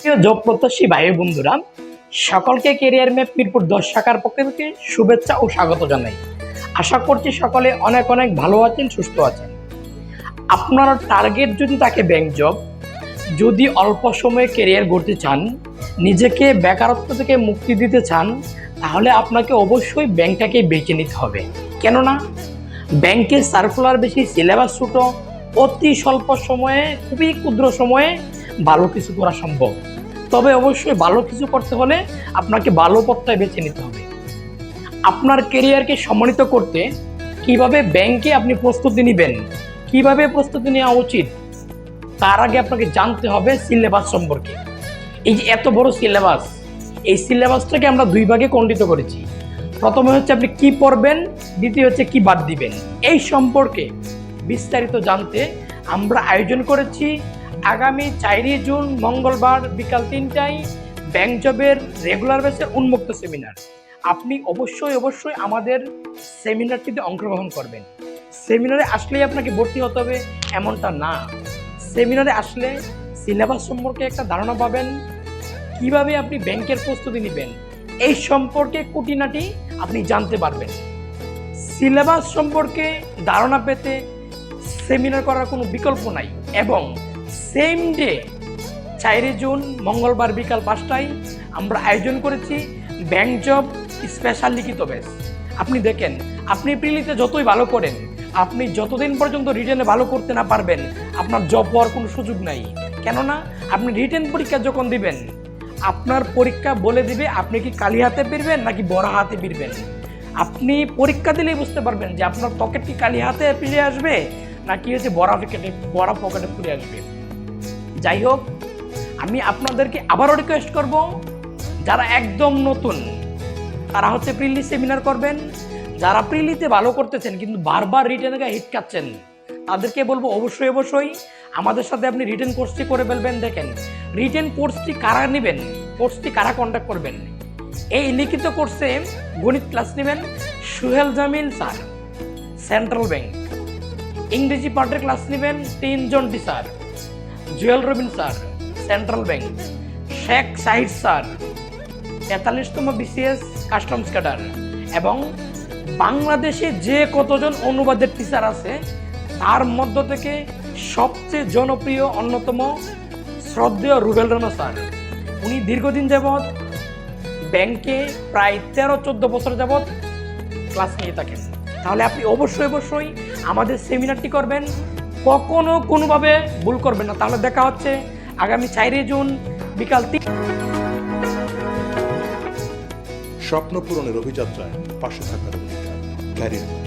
প্রিয় জব প্রত্যাশী ভাই বন্ধুরা, সকলকে কেরিয়ার ম্যাপ মিরপুর দশ শাখার পক্ষ থেকে শুভেচ্ছা ও স্বাগত জানাই। আশা করছি সকলে অনেক অনেক ভালো আছেন, সুস্থ আছেন। আপনার টার্গেট যদি থাকে ব্যাংক জব যদি অল্প সময়ে কেরিয়ার গড়তে চান, নিজেকে বেকারত্ব থেকে মুক্তি দিতে চান, তাহলে আপনাকে অবশ্যই ব্যাংকটাকে বেছে নিতে হবে। কেননা ব্যাংকে সার্কুলার বেশি সিলেবাস ছোটো, অতি স্বল্প সময়ে, খুবই ক্ষুদ্র সময়ে ভালো কিছু করা সম্ভব। তবে অবশ্যই ভালো কিছু করতে হলে আপনাকে ভালো পথটাই বেছে নিতে হবে। আপনার কেরিয়ারকে সম্মানিত করতে কীভাবে ব্যাংকে আপনি প্রস্তুতি নেবেন, কীভাবে প্রস্তুতি নেওয়া উচিত, তার আগে আপনাকে জানতে হবে সিলেবাস সম্পর্কে। এই যে এত বড় সিলেবাস, এই সিলেবাসটাকে আমরা দুই ভাগে খণ্ডিত করেছি। প্রথমে হচ্ছে আপনি কি পড়বেন, দ্বিতীয় হচ্ছে কি বাদ দিবেন। এই সম্পর্কে বিস্তারিত জানতে আমরা আয়োজন করেছি আগামী চারই জুন মঙ্গলবার বিকাল তিনটায় ব্যাংক জবের রেগুলার বেসের উন্মুক্ত সেমিনার। আপনি অবশ্যই অবশ্যই আমাদের সেমিনারটিতে অংশগ্রহণ করবেন। সেমিনারে আসলেই আপনাকে ভর্তি হতে হবে এমনটা না। সেমিনারে আসলে সিলেবাস সম্পর্কে একটা ধারণা পাবেন, কীভাবে আপনি ব্যাংকের প্রস্তুতি নেবেন, এই সম্পর্কে খুঁটিনাটি আপনি জানতে পারবেন। সিলেবাস সম্পর্কে ধারণা পেতে সেমিনার করার কোনো বিকল্প নাই এবং সেম ডে চারই জুন, মঙ্গলবার বিকাল পাঁচটায় আমরা আয়োজন করেছি ব্যাংক জব স্পেশাল লিখিত ব্যাচ আপনি দেখেন, আপনি প্রিলিতে যতই ভালো করেন, আপনি যতদিন পর্যন্ত রিটেনে ভালো করতে না পারবেন, আপনার জব হওয়ার কোনো সুযোগ নাই। কেননা, আপনি রিটেন পরীক্ষা যখন দিবেন, আপনার পরীক্ষা বলে দিবে আপনি কি কালি হাতে ফিরবেন নাকি বড় হাতে ফিরবেন। আপনি পরীক্ষা দিলেই বুঝতে পারবেন যে আপনার পকেট কি কালি হাতে ফিরে আসবে, নাকি হচ্ছে বড় পকেটে বড় পকেটে ফিরে আসবে। যাই হোক আমি আপনাদেরকে আবারও রিকোয়েস্ট করব, যারা একদম নতুন, তারা হচ্ছে প্রিলি সেমিনার করবেন। যারা প্রিলিতে ভালো করতেছেন, কিন্তু বারবার রিটেনে হিট খাচ্ছেন, তাদেরকে বলব অবশ্যই অবশ্যই আমাদের সাথে আপনি রিটেন কোর্সটি করে ফেলবেন। দেখেন রিটেন কোর্সটি কারা নেবেন? কোর্সটি কারা কন্ট্যাক্ট করবেন? এই লিখিত কোর্সে গণিত ক্লাস নেবেন Suhel Jamil sir central bank ইংরেজি পার্টের ক্লাস নেবেন তিনজন teacher Jewel Robin sir, central bank. Sheikh Sahid sir, তেতাল্লিশতম BCS customs cadre. এবং বাংলাদেশে যে কতজন অনুবাদের টিচার আছে, তার মধ্য থেকে সবচেয়ে জনপ্রিয় অন্যতম শ্রদ্ধেয় রুবেল রানা স্যার। উনি দীর্ঘদিন যাবৎ ব্যাংকে প্রায় তেরো, চোদ্দ বছর যাবৎ ক্লাস নিয়ে থাকেন। তাহলে আপনি অবশ্যই অবশ্যই আমাদের সেমিনারটি করবেন। কখনো কোনোভাবে ভুল করবেন না। তাহলে দেখা হচ্ছে আগামী চারই জুন বিকাল তিন স্বপ্ন পূরণের অভিযাত্রায় পাশে থাকার ক্যারিয়ার।